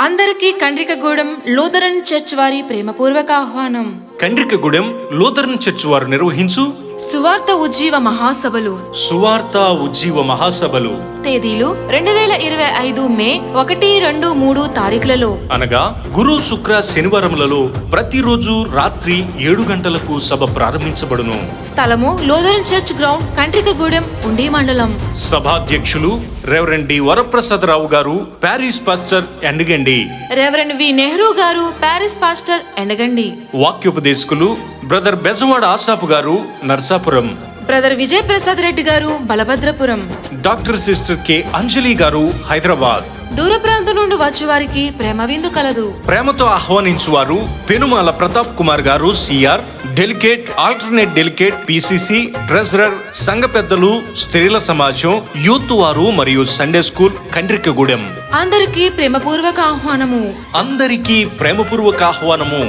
అందరికీ Kandrikagudem Lutheran church వారి ప్రేమపూర్వక ఆహ్వానం. కండ్రికగూడెం లూథరన్ చర్చ్ వారు నిర్వహించు సువార్త ఉజ్జీవ మహాసభలు. సువార్త ఉజ్జీవ మహాసభలు. తేదీలు రెండు వేల ఇరవై ఐదు మే ఒకటి రెండు మూడు తారీఖులలో. అనగా గురు శుక్ర శనివారములలో ప్రతిరోజు రాత్రి ఏడు గంటలకు సభ ప్రారంభించబడును. స్థలము లూథరన్ చర్చ్ గ్రౌండ్ కండ్రికగూడెం ఉండి మండలం. సభాధ్యక్షులు reverend D Varaprasadarao garu parish pastor Endagandi. Reverend V Nehru garu parish pastor Endagandi. వాక్యోపదేశకులు brother Bezawada Asapu garu Narsapuram. Brother Vijay Prasad Reddy garu Balabhadrapuram. Doctor sister K Anjali garu Hyderabad. దూర ప్రాంతం నుండి వచ్చే వారికి ప్రేమ విందు కలదు. ప్రేమతో ఆహ్వానించువారు Penumala Pratap Kumar garu CR delegate alternate delegate PCC treasurer సంఘ పెద్దలు స్త్రీల సమాజం యూత్ వారు మరియు సండే స్కూల్ కండ్రికగూడెం. అందరికీ ప్రేమపూర్వక ఆహ్వానము. అందరికీ ప్రేమపూర్వక ఆహ్వానము.